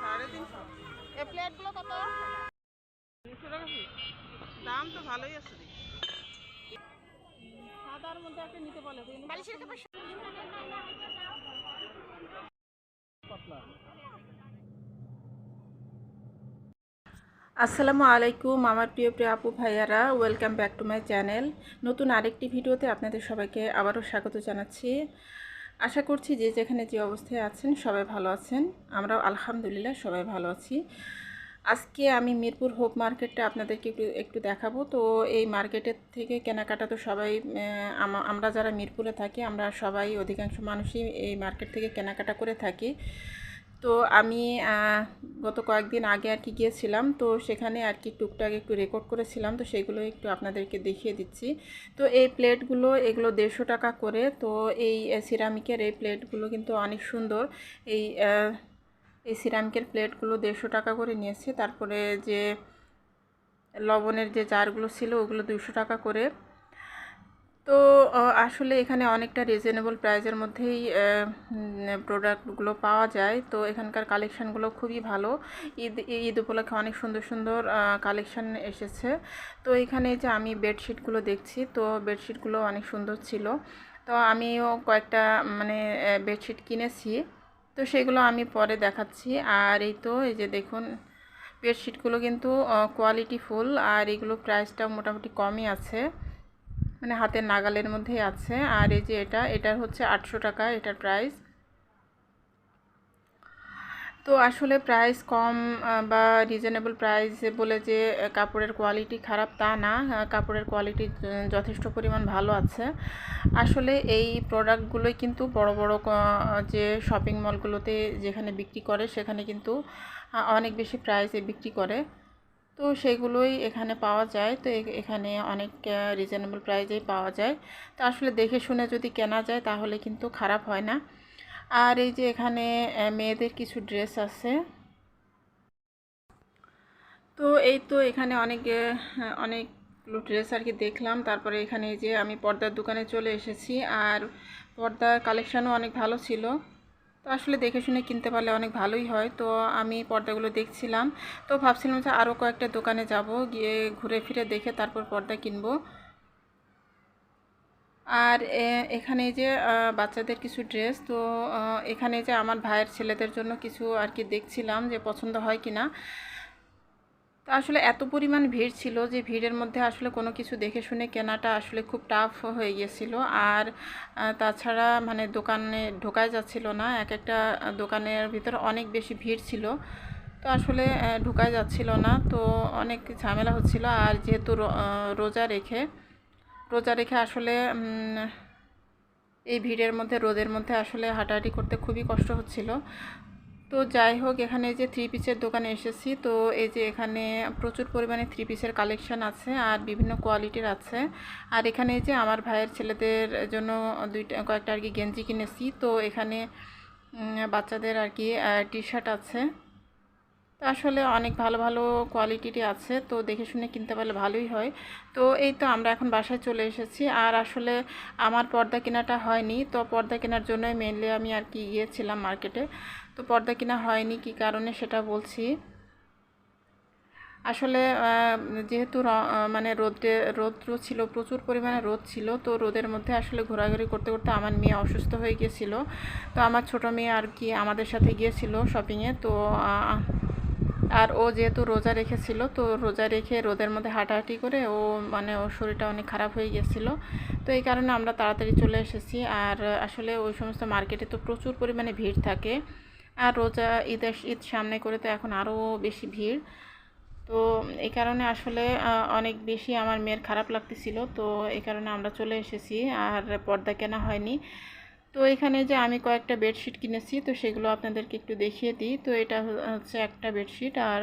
সাড়ে তিনশো। এই প্লেটগুলো কত? তিনশো টাকা দাম তো ভালোই আছে সাদার মধ্যে একটা নিতে পারলে বালিশের কাপড় আসসালামু আলাইকুম আমার প্রিয় প্রিয় আপু ভাইয়ারা welcome back to my channel. নতুন আরেকটি ভিডিওতে আপনাদের সবাইকে আবারও স্বাগত জানাচ্ছি। আশা করছি যে যেখানে যে অবস্থায় আছেন সবাই ভালো আছেন। আমরাও আলহামদুলিল্লাহ সবাই ভালো আছি। আজকে আমি মিরপুর হোপ মার্কেটটা আপনাদেরকে একটু একটু দেখাবো। তো এই মার্কেটের থেকে কেনাকাটা তো সবাই আমরা যারা মিরপুরে থাকি, আমরা সবাই অধিকাংশ মানুষই এই মার্কেট থেকে কেনাকাটা করে থাকি। তো আমি গত কয়েকদিন আগে আর কি গিয়েছিলাম, তো সেখানে আর কি টুকটাক একটু রেকর্ড করেছিলাম, তো সেগুলো একটু আপনাদেরকে দেখিয়ে দিচ্ছি। তো এই প্লেটগুলো, এগুলো দেড়শো টাকা করে, তো এই সিরামিকের এই প্লেটগুলো কিন্তু অনেক সুন্দর। এই এই সিরামিকের প্লেটগুলো দেড়শো টাকা করে নিয়েছে, তারপরে যে লবণের যে জারগুলো ছিল, ওগুলো দুশো টাকা করে। তো আসলে এখানে অনেকটা রিজনেবল প্রাইসের মধ্যেই প্রোডাক্টগুলো পাওয়া যায়। তো, এখানকার কালেকশানগুলো খুবই ভালো। ঈদ ঈদ উপলক্ষে অনেক সুন্দর সুন্দর কালেকশান এসেছে। তো, এখানে যে আমি বেডশিটগুলো দেখছি, তো বেডশিটগুলো অনেক সুন্দর ছিল। তো, আমিও কয়েকটা মানে বেডশিট কিনেছি। তো, সেগুলো আমি পরে দেখাচ্ছি। আর এই তো, এই যে দেখুন বেডশিটগুলো কিন্তু কোয়ালিটি ফুল আর এগুলো প্রাইসটাও মোটামুটি কমই আছে। মানে হাতের নাগালের মধ্যেই আছে। আর এই যে এটা এটার হচ্ছে আটশো টাকা, এটার প্রাইস তো আসলে প্রাইস কম বা রিজনেবল প্রাইস বলে যে কাপড়ের কোয়ালিটি খারাপ তা না। কাপড়ের কোয়ালিটি যথেষ্ট পরিমাণ ভালো আছে। আসলে এই প্রোডাক্টগুলোই কিন্তু বড় বড় যে শপিং মলগুলোতে যেখানে বিক্রি করে, সেখানে কিন্তু অনেক বেশি প্রাইসে বিক্রি করে। তো সেগুলোই এখানে পাওয়া যায়। তো এখানে অনেক রিজনেবল প্রাইজেই পাওয়া যায়। তো আসলে দেখে শুনে যদি কেনা যায় তাহলে কিন্তু খারাপ হয় না। আর এই যে এখানে মেয়েদের কিছু ড্রেস আছে। তো এই তো এখানে অনেক অনেকগুলো ড্রেস আর কি দেখলাম। তারপরে এখানে এই যে আমি পর্দার দোকানে চলে এসেছি। আর পর্দার কালেকশানও অনেক ভালো ছিল। তো আসলে দেখে শুনে কিনতে পারলে অনেক ভালোই হয়। তো আমি পর্দাগুলো দেখছিলাম। তো ভাবছিলাম যে আরও কয়েকটা দোকানে যাব, গিয়ে ঘুরে ফিরে দেখে তারপর পর্দা কিনবো। আর এখানে যে বাচ্চাদের কিছু ড্রেস, তো এখানে যে আমার ভাইয়ের ছেলেদের জন্য কিছু আর কি দেখছিলাম যে পছন্দ হয় কি না তো আসলে এত পরিমাণ ভিড় ছিল যে ভিড়ের মধ্যে আসলে কোনো কিছু দেখে শুনে কেনাটা আসলে খুব টাফ হয়ে গিয়েছিল আর তাছাড়া মানে দোকানে ঢোকাই যাচ্ছিল না, এক একটা দোকানের ভিতর অনেক বেশি ভিড় ছিল। তো আসলে ঢোকাই যাচ্ছিল না। তো অনেক ঝামেলা হচ্ছিল। আর যেহেতু রোজা রেখে রোজা রেখে আসলে এই ভিড়ের মধ্যে, রোদের মধ্যে আসলে হাঁটাহাঁটি করতে খুবই কষ্ট হচ্ছিল। তো যাই হোক, এখানে যে থ্রি পিসের দোকানে এসেছি। তো এই যে এখানে প্রচুর পরিমাণে থ্রি পিসের কালেকশান আছে আর বিভিন্ন কোয়ালিটির আছে। আর এখানে যে আমার ভাইয়ের ছেলেদের জন্য দুইটা, কয়েকটা আর কি গেঞ্জি কিনেছি। তো এখানে বাচ্চাদের আর কি টি শার্ট আছে। তো আসলে অনেক ভালো ভালো কোয়ালিটিরই আছে। তো দেখে শুনে কিনতে পারলে ভালোই হয়। তো এই তো আমরা এখন বাসায় চলে এসেছি। আর আসলে আমার পর্দা কেনাটা হয়নি। তো পর্দা কেনার জন্যই মেনলি আমি আর কি গিয়েছিলাম মার্কেটে তো পর্দা কিনা হয়নি, কী কারণে সেটা বলছি। আসলে যেহেতু মানে রোদে, রৌদ্র ছিল, প্রচুর পরিমাণে রোদ ছিল, তো রোদের মধ্যে আসলে ঘোরাঘুরি করতে করতে আমার মেয়ে অসুস্থ হয়ে গিয়েছিল। তো আমার ছোটো মেয়ে আর কি আমাদের সাথে গিয়েছিল শপিংয়ে তো আর ও যেহেতু রোজা রেখেছিল, তো রোজা রেখে রোদের মধ্যে হাঁটাহাঁটি করে ও মানে ওর শরীরটা অনেক খারাপ হয়ে গিয়েছিল। তো এই কারণে আমরা তাড়াতাড়ি চলে এসেছি, আর আসলে ওই সমস্ত মার্কেটে তো প্রচুর পরিমাণে ভিড় থাকে। আর রোজা, ঈদের ঈদ সামনে করে তো এখন আরও বেশি ভিড়। তো এই কারণে আসলে অনেক বেশি আমার মেয়ের খারাপ লাগতেছিল। তো এই কারণে আমরা চলে এসেছি আর পর্দা কেনা হয়নি। তো এখানে যে আমি কয়েকটা বেডশিট কিনেছি, তো সেগুলো আপনাদেরকে একটু দেখিয়ে দিই। তো এটা হচ্ছে একটা বেডশিট আর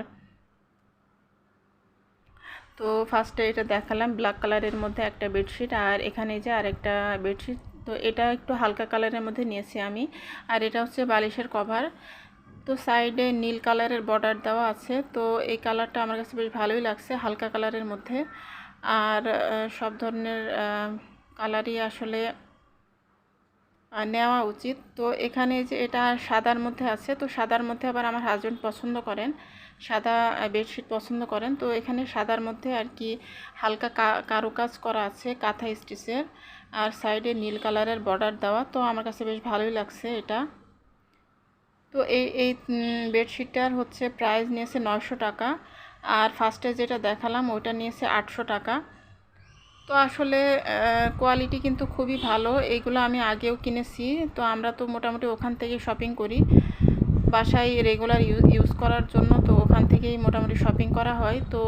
তো ফার্স্টে এটা দেখালাম ব্ল্যাক কালারের মধ্যে একটা বেডশিট। আর এখানে যে আরেকটা বেডশিট তো এটা একটু হালকা কালারের মধ্যে নিয়েছি আমি। আর এটা হচ্ছে বালিশের কভার। তো সাইডে নীল কালারের বর্ডার দেওয়া আছে। তো এই কালারটা আমার কাছে বেশ ভালোই লাগছে হালকা কালারের মধ্যে। আর সব ধরনের কালারই আসলে নেওয়া উচিত। তো এখানে যে এটা সাদার মধ্যে আছে, তো সাদার মধ্যে আবার আমার হাজব্যান্ড পছন্দ করেন। সাদা বেডশিট পছন্দ করেন। তো এখানে সাদার মধ্যে আর কি হালকা কারুকাজ করা আছে, কাঁথা স্টিচের আর সাইডে নীল কালারের বর্ডার দেওয়া, তো আমার কাছে বেশ ভালোই লাগছে এটা। তো এই এই বেডশিটটার হচ্ছে প্রাইস নিয়েছে নয়শো টাকা, আর ফার্স্টে যেটা দেখালাম ওইটা নিয়েছে আটশো টাকা। তো আসলে কোয়ালিটি কিন্তু খুবই ভালো, এইগুলো আমি আগেও কিনেছি, তো আমরা তো মোটামুটি ওখান থেকে শপিং করি। বাসায় রেগুলার ইউজ করার জন্য তো ওখান থেকেই মোটামুটি শপিং করা হয়। তো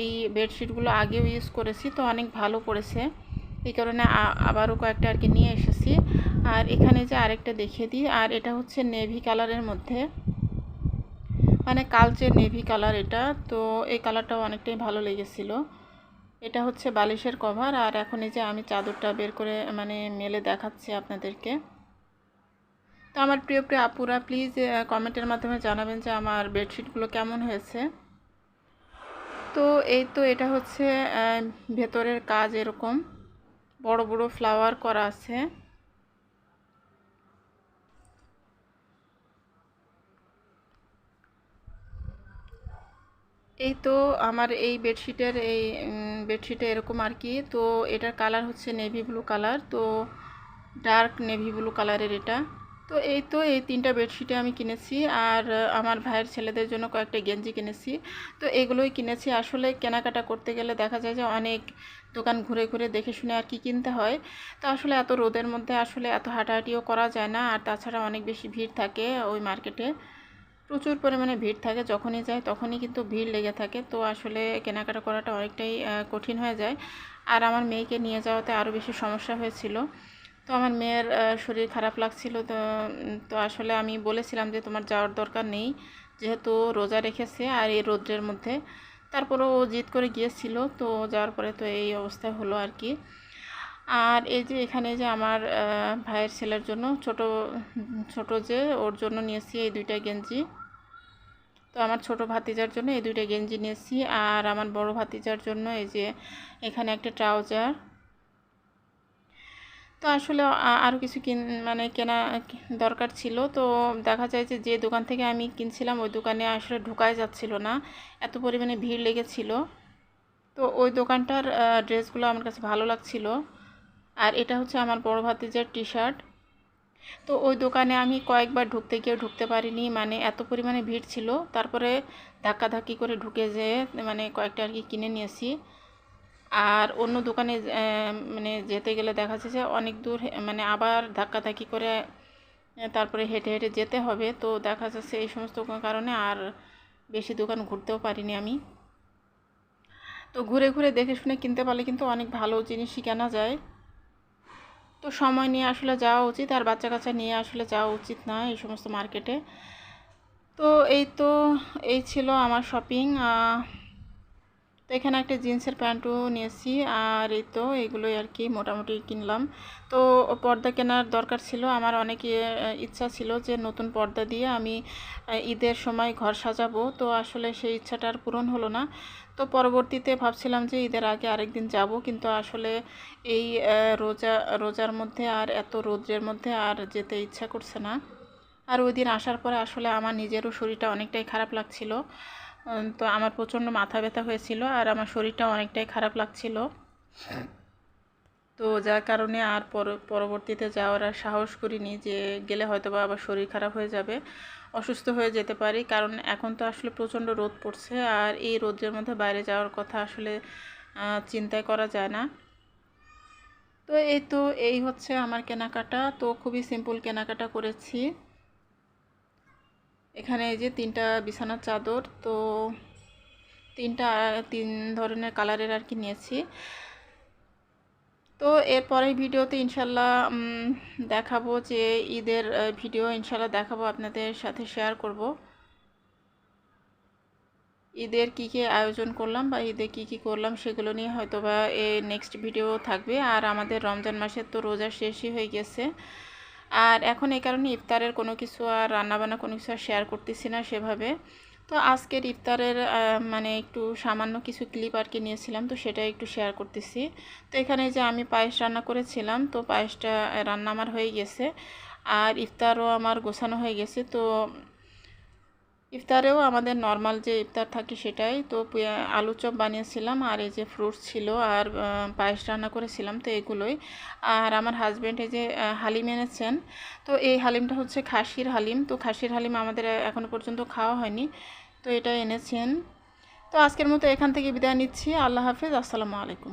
এই বেডশিটগুলো আগেও ইউজ করেছি, তো অনেক ভালো পড়েছে। এই কারণে আবারও কয়েকটা আর কি নিয়ে এসেছি। আর এখানে যে আরেকটা দেখিয়ে দিই, আর এটা হচ্ছে নেভি কালারের মধ্যে। মানে কালচে নেভি কালার এটা, তো এই কালারটাও অনেকটাই ভালো লেগেছিলো। এটা হচ্ছে বালিশের কভার আর এখন এই যে আমি চাদরটা বের করে মানে মেলে দেখাচ্ছি আপনাদেরকে। তো আমার প্রিয় প্রিয় আপুরা প্লিজ কমেন্টের মাধ্যমে জানাবেন যে আমার বেডশিটগুলো কেমন হয়েছে। তো এই তো এটা হচ্ছে ভেতরের কাজ এরকম। বড় বড় ফ্লাওয়ার করা আছে। এই তো আমার এই বেডশিটের এই বেডশিটে এরকম আর কি। তো এটার কালার হচ্ছে নেভি ব্লু কালার তো ডার্ক নেভি ব্লু কালারের এটা। তো এই তো এই তিনটা বেডশিটে আমি কিনেছি, আর আমার ভাইয়ের ছেলেদের জন্য কয়েকটা গেঞ্জি কিনেছি। তো এগুলোই কিনেছি। আসলে কেনাকাটা করতে গেলে দেখা যায় যে অনেক দোকান ঘুরে ঘুরে দেখে শুনে আর কি কিনতে হয়। তো আসলে এত রোদের মধ্যে আসলে এত হাঁটাহাঁটিও করা যায় না। আর তাছাড়া অনেক বেশি ভিড় থাকে ওই মার্কেটে। প্রচুর পরিমাণে ভিড় থাকে, যখনই যায় তখনই কিন্তু ভিড় লেগে থাকে। তো আসলে কেনাকাটা করাটা অনেকটাই কঠিন হয়ে যায়। আর আমার মেয়েকে নিয়ে যাওয়াতে আরও বেশি সমস্যা হয়েছিল। তো আমার মেয়ের শরীর খারাপ লাগছিল। তো তো আসলে আমি বলেছিলাম যে তোমার যাওয়ার দরকার নেই। যেহেতু রোজা রেখেছে আর এই রৌদ্রের মধ্যে। তারপরে ও জিদ করে গিয়েছিল, তো যাওয়ার পরে তো এই অবস্থা হলো আর কি। আর এই যে এখানে যে আমার ভাইয়ের ছেলের জন্য ছোট ছোট যে ওর জন্য নিয়েছি এই দুইটা গেঞ্জি। তো আমার ছোট ভাতিজার জন্য এই দুইটা গেঞ্জি নিয়েছি, আর আমার বড় ভাতিজার জন্য এই যে এখানে একটা ট্রাউজার। তো আসলে আরও কিছু কিন মানে কেনা দরকার ছিল। তো দেখা যায় যে যে দোকান থেকে আমি কিনছিলাম, ওই দোকানে আসলে ঢোকাই যাচ্ছিল না। এত পরিমাণে ভিড় লেগেছিল। তো ওই দোকানটার ড্রেসগুলো আমার কাছে ভালো লাগছিল। আর এটা হচ্ছে আমার বড় ভাতিজার টি শার্ট তো ওই দোকানে আমি কয়েকবার ঢুকতে গিয়ে ঢুকতে পারিনি। মানে এত পরিমাণে ভিড় ছিল। তারপরে ধাক্কাধাক্কি করে ঢুকে যেয়ে মানে কয়েকটা আর কি কিনে নিয়েছি। আর অন্য দোকানে মানে যেতে গেলে দেখা যাচ্ছে যে অনেক দূর মানে আবার ধাক্কাধাক্কি করে তারপরে হেঁটে হেঁটে যেতে হবে। তো দেখা যাচ্ছে এই সমস্ত কারণে আর বেশি দোকান ঘুরতেও পারিনি আমি। তো ঘুরে ঘুরে দেখে শুনে কিনতে পারলে কিন্তু অনেক ভালো জিনিসই কেনা যায়। তো সময় নিয়ে আসলে যাওয়া উচিত আর বাচ্চা কাচ্চা নিয়ে আসলে যাওয়া উচিত না এই সমস্ত মার্কেটে। তো এই তো, এই ছিল আমার শপিং। তো এখানে একটা জিন্সের প্যান্টও নিয়েছি, আর এই তো এগুলোই আর কি মোটামুটি কিনলাম। তো পর্দা কেনার দরকার ছিল, আমার অনেক ইচ্ছা ছিল যে নতুন পর্দা দিয়ে আমি ঈদের সময় ঘর সাজাবো। তো আসলে সেই ইচ্ছাটা আর পূরণ হলো না। তো পরবর্তীতে ভাবছিলাম যে ঈদের আগে আরেকদিন যাব, কিন্তু আসলে এই রোজা, রোজার মধ্যে আর এত রৌদ্রের মধ্যে আর যেতে ইচ্ছা করছে না। আর ওই দিন আসার পরে আসলে আমার নিজেরও শরীরটা অনেকটাই খারাপ লাগছিল। তো আমার প্রচণ্ড মাথা ব্যথা হয়েছিল আর আমার শরীরটা অনেকটাই খারাপ লাগছিল। তো যার কারণে আর পরবর্তীতে যাওয়ার আর সাহস করিনি যে গেলে হয়তো বা আবার শরীর খারাপ হয়ে যাবে, অসুস্থ হয়ে যেতে পারি। কারণ এখন তো আসলে প্রচণ্ড রোদ পড়ছে আর এই রোদের মধ্যে বাইরে যাওয়ার কথা আসলে চিন্তাই করা যায় না। তো এই তো, এই হচ্ছে আমার কেনাকাটা। তো খুবই সিম্পল কেনাকাটা করেছি। এখানে এই যে তিনটা বিছানার চাদর, তো তিনটা তিন ধরনের কালারের আর কি নিয়েছি। তো এরপরের ভিডিওতে ইনশাল্লাহ দেখাবো যে ঈদের ভিডিও ইনশাল্লাহ দেখাবো, আপনাদের সাথে শেয়ার করব। ঈদের কী কী আয়োজন করলাম বা ঈদে কী কী করলাম সেগুলো নিয়ে হয়তো বা এ নেক্সট ভিডিও থাকবে। আর আমাদের রমজান মাসের তো রোজা শেষই হয়ে গেছে। আর এখন এই কারণে ইফতারের কোনো কিছু আর রান্নাবান্না কোনো কিছু আর শেয়ার করতেছি না সেভাবে। তো আজকের ইফতারের মানে একটু সামান্য কিছু ক্লিপ আর কি নিয়েছিলাম, তো সেটা একটু শেয়ার করতেছি। তো এখানে যে আমি পায়েস রান্না করেছিলাম, তো পায়েসটা রান্না আমার হয়ে গেছে। আর ইফতারও আমার গোছানো হয়ে গেছে, তো ইফতারেও আমাদের নর্মাল যে ইফতার থাকে সেটাই। তো আলু চপ বানিয়েছিলাম আর এই যে ফ্রুটস ছিল আর পায়েস রান্না করেছিলাম তো এগুলোই। আর আমার হাজব্যান্ড এই যে হালিম এনেছেন। তো এই হালিমটা হচ্ছে খাসির হালিম। তো খাসির হালিম আমাদের এখনও পর্যন্ত খাওয়া হয়নি। তো এটা এনেছেন। তো আজকের মতো এখান থেকে বিদায় নিচ্ছি। আল্লাহ হাফিজ। আসসালামু আলাইকুম।